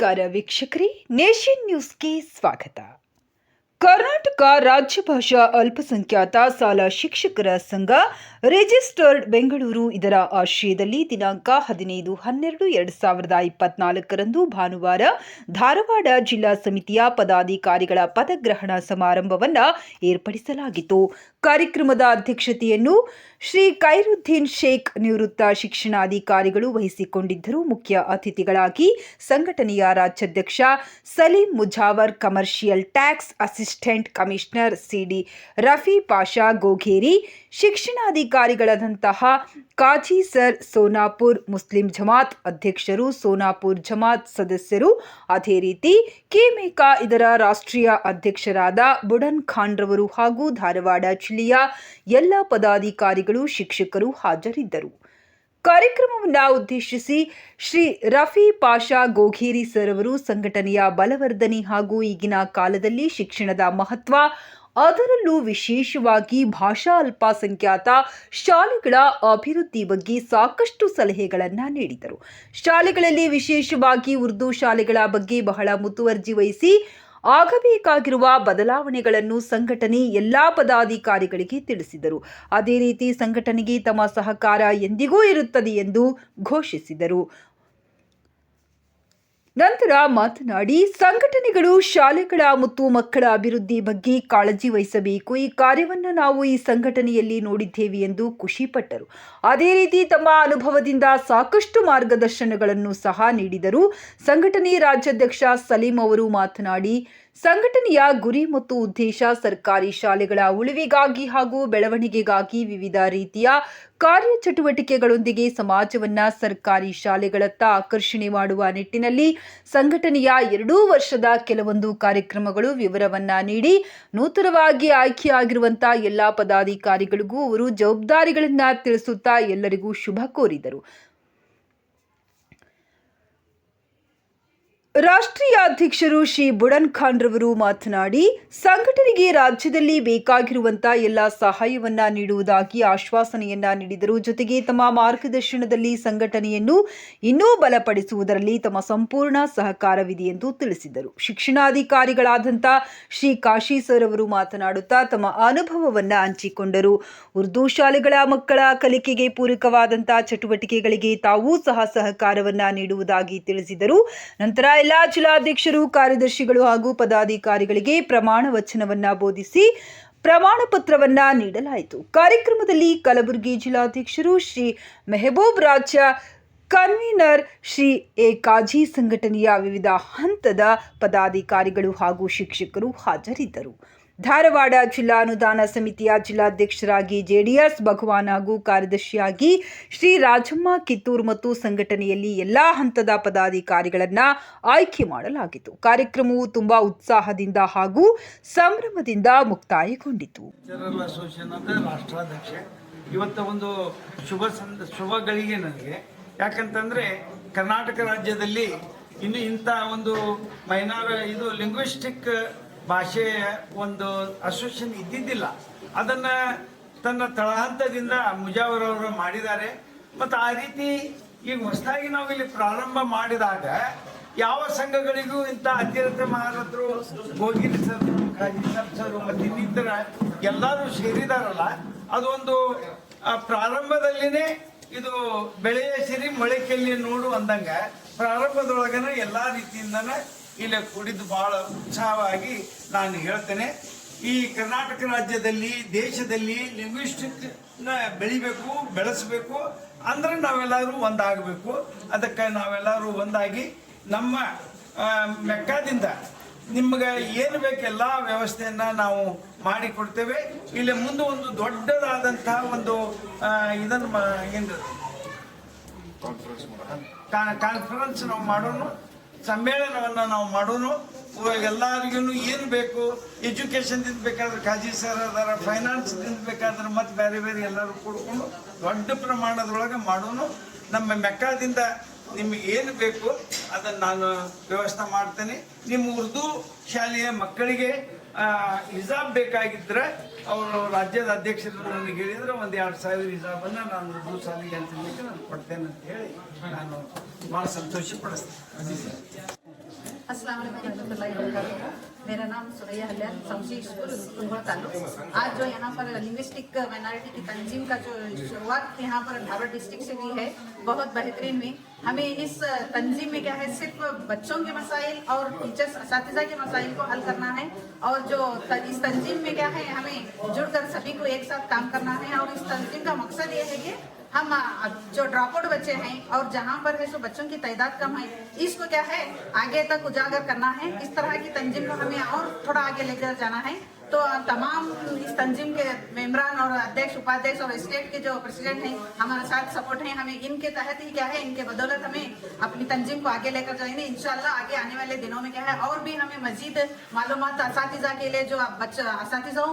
ನಮಸ್ಕಾರ ವೀಕ್ಷಕರೇ ನೇಷನ್ ನ್ಯೂಸ್ಗೆ ಸ್ವಾಗತ. ಕರ್ನಾಟಕ ರಾಜ್ಯ ಭಾಷಾ ಅಲ್ಪಸಂಖ್ಯಾತ ಸಾಲ ಶಿಕ್ಷಕರ ಸಂಘ ರಿಜಿಸ್ಟರ್ಡ್ ಬೆಂಗಳೂರು ಇದರ ಆಶ್ರಯದಲ್ಲಿ ದಿನಾಂಕ ಹದಿನೈದು ಹನ್ನೆರಡು ಎರಡು ಸಾವಿರದ ಇಪ್ಪತ್ನಾಲ್ಕರಂದು ಭಾನುವಾರ ಧಾರವಾಡ ಜಿಲ್ಲಾ ಸಮಿತಿಯ ಪದಾಧಿಕಾರಿಗಳ ಪದಗ್ರಹಣ ಸಮಾರಂಭವನ್ನು ಏರ್ಪಡಿಸಲಾಗಿತ್ತು. ಕಾರ್ಯಕ್ರಮದ ಅಧ್ಯಕ್ಷತೆಯನ್ನು ಶ್ರೀ ಖೈರುದ್ದೀನ್ ಶೇಖ್ ನಿವೃತ್ತ ಶಿಕ್ಷಣಾಧಿಕಾರಿಗಳು ವಹಿಸಿಕೊಂಡಿದ್ದರು. ಮುಖ್ಯ ಅತಿಥಿಗಳಾಗಿ ಸಂಘಟನೆಯ ರಾಜ್ಯಾಧ್ಯಕ್ಷ Saleem Mujawar, commercial tax assistant commissioner CD Rafi Pasha Gogheri ಶಿಕ್ಷಣಾಧಿಕಾರಿಗಳಾದಂತಹ ಕಾಜಿ ಸರ್ ಸೋನಾಪುರ್ ಮುಸ್ಲಿಂ ಜಮಾತ್ ಅಧ್ಯಕ್ಷರು, ಸೋನಾಪುರ್ ಜಮಾತ್ ಸದಸ್ಯರು, ಅದೇ ರೀತಿ ಕೆಮೇಕಾ ಇದರ ರಾಷ್ಟ್ರೀಯ ಅಧ್ಯಕ್ಷರಾದ ಬುಡನ್ ಖಾನ್ ರವರು ಹಾಗೂ ಧಾರವಾಡ ಜಿಲ್ಲೆಯ ಎಲ್ಲ ಪದಾಧಿಕಾರಿಗಳು, ಶಿಕ್ಷಕರು ಹಾಜರಿದ್ದರು. ಕಾರ್ಯಕ್ರಮವನ್ನು ಉದ್ದೇಶಿಸಿ ಶ್ರೀ ರಫಿ ಪಾಷಾ ಗೋಘೇರಿ ಸರ್ ಅವರು ಸಂಘಟನೆಯ ಬಲವರ್ಧನೆ ಹಾಗೂ ಈಗಿನ ಕಾಲದಲ್ಲಿ ಶಿಕ್ಷಣದ ಮಹತ್ವ ಅದರಲ್ಲೂ ವಿಶೇಷವಾಗಿ ಭಾಷಾ ಅಲ್ಪಸಂಖ್ಯಾತ ಶಾಲೆಗಳ ಅಭಿವೃದ್ಧಿ ಬಗ್ಗೆ ಸಾಕಷ್ಟು ಸಲಹೆಗಳನ್ನು ನೀಡಿದರು. ಶಾಲೆಗಳಲ್ಲಿ ವಿಶೇಷವಾಗಿ ಉರ್ದು ಶಾಲೆಗಳ ಬಗ್ಗೆ ಬಹಳ ಮುತುವರ್ಜಿ ವಹಿಸಿ ಆಗಬೇಕಾಗಿರುವ ಬದಲಾವಣೆಗಳನ್ನು ಸಂಘಟನೆ ಎಲ್ಲಾ ಪದಾಧಿಕಾರಿಗಳಿಗೆ ತಿಳಿಸಿದರು. ಅದೇ ರೀತಿ ಸಂಘಟನೆಗೆ ತಮ್ಮ ಸಹಕಾರ ಎಂದಿಗೂ ಇರುತ್ತದೆ ಎಂದು ಘೋಷಿಸಿದರು. ನಂತರ ಮಾತನಾಡಿ, ಸಂಘಟನೆಗಳು, ಶಾಲೆಗಳ ಮತ್ತು ಮಕ್ಕಳ ಅಭಿವೃದ್ಧಿ ಬಗ್ಗೆ ಕಾಳಜಿ ವಹಿಸಬೇಕು. ಈ ಕಾರ್ಯವನ್ನು ನಾವು ಈ ಸಂಘಟನೆಯಲ್ಲಿ ನೋಡಿದ್ದೇವೆ ಎಂದು ಖುಷಿಪಟ್ಟರು ಅದೇ ರೀತಿ ತಮ್ಮ ಅನುಭವದಿಂದ ಸಾಕಷ್ಟು ಮಾರ್ಗದರ್ಶನಗಳನ್ನು ಸಹ ನೀಡಿದರು. ಸಂಘಟನೆ ರಾಜ್ಯಾಧ್ಯಕ್ಷ ಸಲೀಂ ಅವರು ಮಾತನಾಡಿ ಸಂಘಟನೆಯ ಗುರಿ ಮತ್ತು ಉದ್ದೇಶ ಸರ್ಕಾರಿ ಶಾಲೆಗಳ ಉಳಿವಿಗಾಗಿ ಹಾಗೂ ಬೆಳವಣಿಗೆಗಾಗಿ ವಿವಿಧ ರೀತಿಯ ಕಾರ್ಯಚಟುವಟಿಕೆಗಳೊಂದಿಗೆ ಸಮಾಜವನ್ನ ಸರ್ಕಾರಿ ಶಾಲೆಗಳತ್ತ ಆಕರ್ಷಣೆ ಮಾಡುವ ನಿಟ್ಟಿನಲ್ಲಿ ಸಂಘಟನೆಯ ಎರಡೂ ವರ್ಷದ ಕೆಲವೊಂದು ಕಾರ್ಯಕ್ರಮಗಳು ವಿವರವನ್ನ ನೀಡಿ, ನೂತನವಾಗಿ ಆಯ್ಕೆಯಾಗಿರುವಂತಹ ಎಲ್ಲಾ ಪದಾಧಿಕಾರಿಗಳಿಗೂ ಅವರು ಜವಾಬ್ದಾರಿಗಳನ್ನ ತಿಳಿಸುತ್ತಾ ಎಲ್ಲರಿಗೂ ಶುಭ ಕೋರಿದರು. ರಾಷ್ಟ್ರೀಯ ಅಧ್ಯಕ್ಷರು ಶ್ರೀ ಬುಡನ್ ಖಾನ್ ರವರು ಮಾತನಾಡಿ, ಸಂಘಟನೆಗೆ ರಾಜ್ಯದಲ್ಲಿ ಬೇಕಾಗಿರುವಂತಹ ಎಲ್ಲ ಸಹಾಯವನ್ನ ನೀಡುವುದಾಗಿ ಆಶ್ವಾಸನೆಯನ್ನ ನೀಡಿದರು. ಜೊತೆಗೆ ತಮ್ಮ ಮಾರ್ಗದರ್ಶನದಲ್ಲಿ ಸಂಘಟನೆಯನ್ನು ಇನ್ನೂ ಬಲಪಡಿಸುವುದರಲ್ಲಿ ತಮ್ಮ ಸಂಪೂರ್ಣ ಸಹಕಾರವಿದೆ ಎಂದು ತಿಳಿಸಿದರು. ಶಿಕ್ಷಣಾಧಿಕಾರಿಗಳಾದಂಥ ಶ್ರೀ ಕಾಶಿ ಸರ್ ಅವರು ಮಾತನಾಡುತ್ತಾ ತಮ್ಮ ಅನುಭವವನ್ನ ಹಂಚಿಕೊಂಡರು. ಉರ್ದು ಶಾಲೆಗಳ ಮಕ್ಕಳ ಕಲಿಕೆಗೆ ಪೂರಕವಾದಂತಹ ಚಟುವಟಿಕೆಗಳಿಗೆ ತಾವೂ ಸಹ ಸಹಕಾರವನ್ನ ನೀಡುವುದಾಗಿ ತಿಳಿಸಿದರು. ನಂತರ ಎಲ್ಲ ಜಿಲ್ಲಾಧ್ಯಕ್ಷರು, ಕಾರ್ಯದರ್ಶಿಗಳು ಹಾಗೂ ಪದಾಧಿಕಾರಿಗಳಿಗೆ ಪ್ರಮಾಣ ವಚನವನ್ನ ಬೋಧಿಸಿ ಪ್ರಮಾಣ ಪತ್ರವನ್ನ ನೀಡಲಾಯಿತು. ಕಾರ್ಯಕ್ರಮದಲ್ಲಿ ಕಲಬುರಗಿ ಜಿಲ್ಲಾಧ್ಯಕ್ಷರು ಶ್ರೀ ಮೆಹಬೂಬ್ ರಾಜ್ಯ ಕನ್ವೀನರ್ ಶ್ರೀ ಎ ಕಾಜಿ ಸಂಘಟನೆಯ ವಿವಿಧ ಹಂತದ ಪದಾಧಿಕಾರಿಗಳು ಹಾಗೂ ಶಿಕ್ಷಕರು ಹಾಜರಿದ್ದರು. ಧಾರವಾಡ ಜಿಲ್ಲಾ ಅನುದಾನ ಸಮಿತಿಯ ಜಿಲ್ಲಾಧ್ಯಕ್ಷರಾಗಿ ಜೆಡಿಎಸ್ ಭಗವಾನ್ ಹಾಗೂ ಕಾರ್ಯದರ್ಶಿಯಾಗಿ ಶ್ರೀ ರಾಜಮ್ಮ ಕಿತ್ತೂರು ಮತ್ತು ಸಂಘಟನೆಯಲ್ಲಿ ಎಲ್ಲ ಹಂತದ ಪದಾಧಿಕಾರಿಗಳನ್ನು ಆಯ್ಕೆ ಮಾಡಲಾಗಿತ್ತು. ಕಾರ್ಯಕ್ರಮವು ತುಂಬಾ ಉತ್ಸಾಹದಿಂದ ಹಾಗೂ ಸಂಭ್ರಮದಿಂದ ಮುಕ್ತಾಯಗೊಂಡಿತು. ಇವತ್ತು ಒಂದು ಶುಭ ಶುಭ ಗಳಿಗೆ ನನಗೆ. ಯಾಕಂತಂದ್ರೆ ಕರ್ನಾಟಕ ರಾಜ್ಯದಲ್ಲಿ ಇನ್ನು ಇಂಥ ಒಂದು ಮೈನಾರ, ಇದು ಲಿಂಗ್ವಿಸ್ಟಿಕ್ ಭಾಷೆಯ ಒಂದು ಅಸೋಸಿಯೇಷನ್ ಇದ್ದಿದ್ದಿಲ್ಲ. ಅದನ್ನ ತನ್ನ ತಳಹಂತದಿಂದ ಮುಜಾವರ್ ಅವರು ಮಾಡಿದ್ದಾರೆ. ಮತ್ತು ಆ ರೀತಿ ಈಗ ಹೊಸದಾಗಿ ನಾವು ಇಲ್ಲಿ ಪ್ರಾರಂಭ ಮಾಡಿದಾಗ ಯಾವ ಸಂಘಗಳಿಗೂ ಇಂಥ ಅತಿರಥ ಮಹಾರಥರು ಗೋಗಿರಿ ಸರ್ ಸರ್ ಮತ್ತು ಇನ್ನಿತರ ಎಲ್ಲರೂ ಸೇರಿದಾರಲ್ಲ, ಅದೊಂದು ಪ್ರಾರಂಭದಲ್ಲಿನೇ ಇದು ಬೆಳೆಯ ಸಿರಿ ಮೊಳಕೆಯಲ್ಲಿ ನೋಡು ಅಂದಂಗ ಪ್ರಾರಂಭದೊಳಗನ ಎಲ್ಲಾ ರೀತಿಯಿಂದನ ಇಲ್ಲಿ ಕುಡಿದು ಬಹಳ ಉತ್ಸಾಹವಾಗಿ ನಾನು ಹೇಳ್ತೇನೆ. ಈ ಕರ್ನಾಟಕ ರಾಜ್ಯದಲ್ಲಿ ದೇಶದಲ್ಲಿ ಲಿಂಗ್ವಿಸ್ಟಿಕ್ನ ಬೆಳಿಬೇಕು ಬೆಳೆಸಬೇಕು ಅಂದ್ರೆ ನಾವೆಲ್ಲರೂ ಒಂದಾಗಬೇಕು. ಅದಕ್ಕೆ ನಾವೆಲ್ಲರೂ ಒಂದಾಗಿ ನಮ್ಮ ಮೆಕ್ಕದಿಂದ ನಿಮ್ಗೆ ಏನು ಬೇಕು ಎಲ್ಲ ವ್ಯವಸ್ಥೆಯನ್ನ ನಾವು ಮಾಡಿಕೊಡ್ತೇವೆ. ಇಲ್ಲಿ ಮುಂದೆ ಒಂದು ದೊಡ್ಡದಾದಂತಹ ಒಂದು ಇದನ್ನು ಏನು ಕಾನ್ಫರೆನ್ಸ್ ನಾವು ಮಾಡೋಣ. ಸಮ್ಮೇಳನವನ್ನ ನಾವು ಮಾಡೋಣ ಎಲ್ಲರಿಗೂ ಏನು ಬೇಕು? ಎಜುಕೇಶನ್ ದಿಂದ ಬೇಕಾದ್ರೆ ಕಾಜಿ ಸರ್ ಅದಾರ ಫೈನಾನ್ಸ್ ದಿಂದ ಬೇಕಾದ್ರೆ ಮತ್ತೆ ಬೇರೆ ಬೇರೆ ಎಲ್ಲರೂ ಕೂಡ್ಕೊಂಡು ದೊಡ್ಡ ಪ್ರಮಾಣದೊಳಗೆ ಮಾಡೋಣ ನಮ್ಮ ಮೆಕ್ಕಾದಿಂದ ನಿಮಗೆ ಏನು ಬೇಕು ಅದನ್ನು ನಾನು ವ್ಯವಸ್ಥೆ ಮಾಡ್ತೇನೆ. ನಿಮ್ಮ ಉರ್ದು ಶಾಲೆಯ ಮಕ್ಕಳಿಗೆ ಆ, ಹಿಜಾಬ್ ಬೇಕಾಗಿದ್ರೆ ಅವರು ರಾಜ್ಯದ ಅಧ್ಯಕ್ಷರು ನನಗೆ ಹೇಳಿದ್ರೆ ಒಂದು ಎರಡು ಸಾವಿರ ಹಿಜಾಬನ್ನು ನಾನು ಮೂರು ಸಾವಿರ ಅಂತ ಹೇಳಲಿಕ್ಕೆ ನಾನು ಕೊಡ್ತೇನೆ ಅಂತ ಹೇಳಿ ನಾನು ಭಾಳ ಸಂತೋಷ ಪಡಿಸ್ತೇನೆ अस्सलाम वालेकुम। मेरा नाम सुरैया शमशी स्कूल तालुक आज जो यहाँ पर लिंग्विस्टिक माइनॉरिटी की तंजीम का जो शुरुआत यहाँ पर धारवाड़ डिस्ट्रिक्ट से हुई है, बहुत बेहतरीन हुई हमें इस तंजीम में क्या है, सिर्फ़ बच्चों के मसाइल और टीचर्स इस के मसाइल को हल करना है और जो इस तंजीम में क्या है, हमें जुड़कर सभी को एक साथ काम करना है और इस तंजीम का मकसद ये है कि हम जो ड्रॉप आउट बच्चे हैं और जहाँ पर है सो बच्चों की तादाद कम है, इसको क्या है, आगे तक उजागर करना है। इस तरह की तंजीम को हमें और थोड़ा आगे लेकर जाना है। तो तमाम इस तंजीम के मेम्बरान और अध्यक्ष, उपाध्यक्ष और स्टेट के जो प्रेसिडेंट हैं, हमारे साथ सपोर्ट हैं। हमें इनके तहत ही क्या है, इनके बदौलत हमें अपनी तंजीम को आगे लेकर जाएँगे। इंशाल्लाह आगे आने वाले दिनों में क्या है, और भी हमें मजीद मालूम इस के लिए, जो बच्चा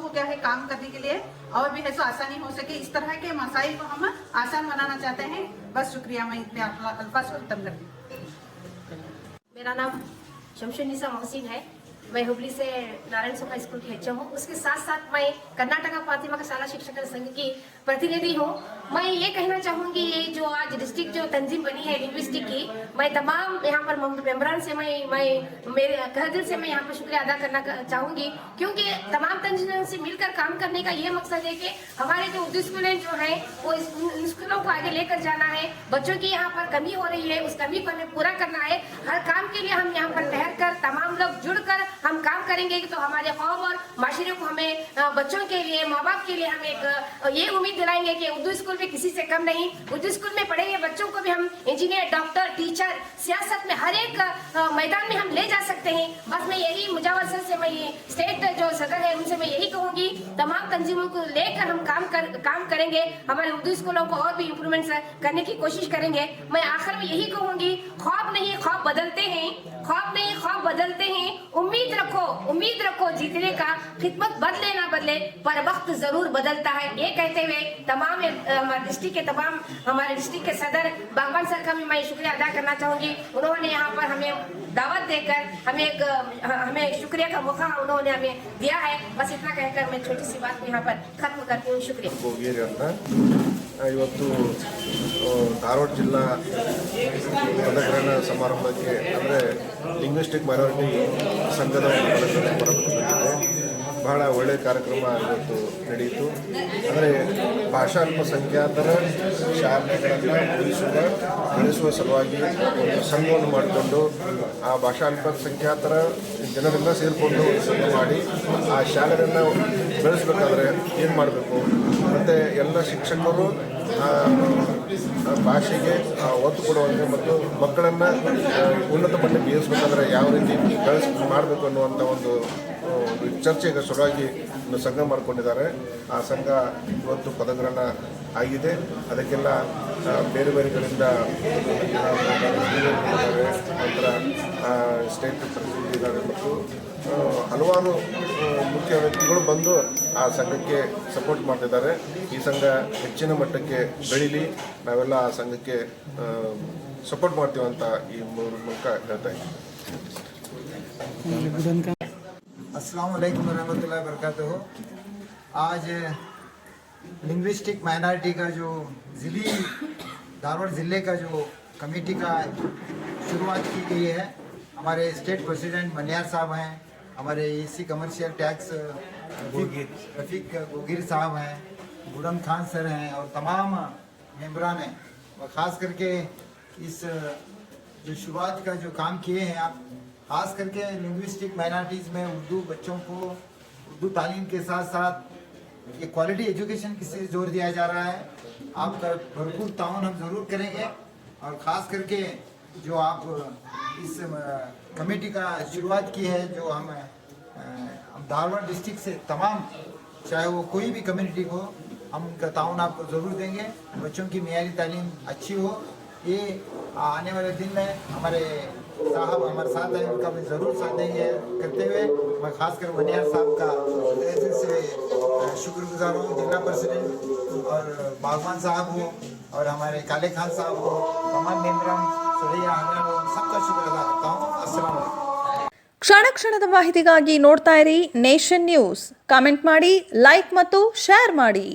को क्या है, काम करने के लिए और भी है सो आसानी हो सके। इस तरह के मसाइल को हम आसान बनाना चाहते हैं। बस शुक्रिया, मैं इतने अल्फाज को खत्म करती मेरा नाम शमशुन्निसा मोहसिन है। मैं हुबली से नारायण सुखा स्कूल की एच हूँ। उसके साथ साथ मैं कर्नाटका फातिमा का शाला शिक्षक संघ की प्रतिनिधि हूँ। मैं ये कहना चाहूँगी, ये जो आज डिस्ट्रिक्ट जो तंजीम बनी है लिंग्विस्टिक की, मैं तमाम यहाँ पर मेम्बरान से मैं मैं मेरे तह दिल से मैं यहाँ पर शुक्रिया अदा करना कर- चाहूँगी। क्योंकि तमाम तंजीमों से मिलकर काम करने का ये मकसद है कि हमारे जो उर्दू स्कूलें जो हैं, वो स्कूलों को आगे लेकर जाना है। बच्चों की यहाँ पर कमी हो रही है, उस कमी को हमें पूरा करना है। हर काम के लिए हम यहाँ पर ठहर कर तमाम लोग जुड़कर हम काम करेंगे तो हमारे कौम और माशरे को हमें बच्चों के लिए माँ बाप के लिए हम एक ये उम्मीद दिलाएँगे कि उर्दू स्कूल में किसी से कम नहीं। उर्दू स्कूल में पढ़े हुए बच्चों को भी हम इंजीनियर डॉक्टर टीचर सियासत में हर एक मैदान में हम ले जा सकते हैं। बस मैं यही मुजावर से मैं ये स्टेट जो सदर है, उनसे मैं यही कहूँगी, तमाम तंजीमों को लेकर हम काम कर, काम करेंगे। हमारे उर्दू स्कूलों को और भी इम्प्रूवमेंट करने की कोशिश करेंगे। मैं आखिर में यही कहूँगी, ख्वाब नहीं, ख्वाब बदलते हैं। ख्वाब नहीं, ख्वाब बदलते हैं। उम्मीद रखो, उम्मीद रखो, जीतने का खिदमत बदले ना बदले, पर वक्त ज़रूर बदलता है। ये कहते हुए तमाम हमारे डिस्ट्रिक्ट के तमाम, हमारे डिस्ट्रिक्ट के सदर, बागवान सर का भी मैं शुक्रिया अदा करना चाहूँगी। उन्होंने यहाँ पर हमें दावत देकर हमें एक अ, हमें शुक्रिया का मौका उन्होंने हमें दिया है बस इतना कहकर मैं छोटी सी बात को यहाँ पर खत्म करती हूँ शुक्रिया ಗೋಗೇರಿ ಅಂತ ಆ, ಇವತ್ತು ಆ, ಧಾರವಾಡ ಜಿಲ್ಲಾ ಪದಗ್ರಹಣ ಸಮಾರಂಭಕ್ಕೆ ಅಂದರೆ ಲಿಂಗ್ವಿಸ್ಟಿಕ್ ಮೈನಾರಿಟಿ ಸಂಘದ ಒಂದು ಪದಗ್ರಹಣ ಸಮಾರಂಭಕ್ಕೆ ಬಂದಿದೆ ಬಹಳ ಒಳ್ಳೆಯ ಕಾರ್ಯಕ್ರಮ ಇವತ್ತು ನಡೆಯಿತು ಅಂದರೆ ಭಾಷಾ ಅಲ್ಪಸಂಖ್ಯಾತರ ಶಾಲೆಗಳನ್ನು ಉಳಿಸುವ, ಬೆಳೆಸುವ ಸಲುವಾಗಿ ಒಂದು ಸಂಘವನ್ನು ಮಾಡಿಕೊಂಡು ಆ ಭಾಷಾ ಅಲ್ಪಸಂಖ್ಯಾತರ ಜನರನ್ನು ಸೇರಿಕೊಂಡು ಸಂಘ ಮಾಡಿ ಆ ಶಾಲೆಗಳನ್ನು ಬೆಳೆಸಬೇಕಾದ್ರೆ ಏನು ಮಾಡಬೇಕು? ಮತ್ತು ಎಲ್ಲ ಶಿಕ್ಷಕರು ಭಾಷೆಗೆ ಒತ್ತು ಕೊಡುವಂತೆ ಮತ್ತು ಮಕ್ಕಳನ್ನು ಉನ್ನತ ಮಟ್ಟಕ್ಕೆ ಏರಿಸ್ಬೇಕಂದ್ರೆ ಯಾವ ರೀತಿ ಕಳಿಸ್ ಮಾಡಬೇಕು ಅನ್ನುವಂಥ ಒಂದು ಚರ್ಚೆಗೆ ಸಲುವಾಗಿ ಒಂದು ಸಂಘ ಮಾಡಿಕೊಂಡಿದ್ದಾರೆ ಆ ಸಂಘ ಇವತ್ತು ಪದಗ್ರಹಣ ಆಗಿದೆ ಅದಕ್ಕೆಲ್ಲ ಬೇರೆ ಬೇರೆ ಕಡೆಯಿಂದ. ನಂತರ ಸ್ಟೇಟ್ ಪ್ರತಿನಿಧಿಗಳು ಮತ್ತು ಆ, ಹಲವಾರು ಆ, ಮುಖ್ಯ ವ್ಯಕ್ತಿಗಳು ಬಂದು ಆ ಸಂಘಕ್ಕೆ ಸಪೋರ್ಟ್ ಮಾಡ್ತಿದ್ದಾರೆ ಈ ಸಂಘ ಹೆಚ್ಚಿನ ಮಟ್ಟಕ್ಕೆ ಬೆಳೀಲಿ ನಾವೆಲ್ಲ ಆ ಸಂಘಕ್ಕೆ ಸಪೋರ್ಟ್ ಮಾಡ್ತೀವಿ ಅಂತ ಈ ಮೂಲ- ಮೂಲಕ ಹೇಳ್ತಾ ಇದ್ದೀನಿ अस्सलाम वालेकुम रहमतुल्लाहि वबरकातुहू आज लिंग्विस्टिक माइनॉरिटी का जो ज़िली धारवाड़ ज़िले का जो कमेटी का शुरुआत की गई है हमारे स्टेट प्रेसिडेंट मनियार साहब हैं हमारे इसी कमर्शियल टैक्स रफीक गोगिर साहब हैं बुड़न खान सर हैं और तमाम मेम्बरान हैं। और ख़ास करके इस जो शुरुआत का जो काम किए हैं आप खास करके लिंग्विस्टिक माइनॉरिटीज़ में उर्दू बच्चों को उर्दू तालीम के साथ साथ ये क्वालिटी एजुकेशन की से ज़ोर दिया जा रहा है। आपका भरपूर ताउन हम ज़रूर करेंगे और ख़ास करके जो आप इस कमेटी का शुरुआत की है, जो हम धारवाड़ डिस्ट्रिक्ट से तमाम, चाहे वो कोई भी कम्युनिटी हो, हम उनका ताउन आपको ज़रूर देंगे। बच्चों की मीरी तालीम अच्छी हो। ये आने वाले दिन में हमारे साहब, हमारे साथ हैं, उनका भी ज़रूर साथ देंगे करते हुए। मैं खासकर वनियार साहब का से शुक्रगुजार हूँ, जिला प्रेसिडेंट और बागवान साहब हो। और हमारे काले खान साहब हो तमाम मेम्बरान सुरैया हरियाण हो सबका शुक्र अदा करता हूँ अस्सलाम वालेकुम ಕ್ಷಣ ಕ್ಷಣದ ಮಾಹಿತಿಗಾಗಿ ನೋಡ್ತಾ ಇರಿ ನೇಷನ್ ನ್ಯೂಸ್ ಕಾಮೆಂಟ್ ಮಾಡಿ ಲೈಕ್ ಮತ್ತು ಶೇರ್ ಮಾಡಿ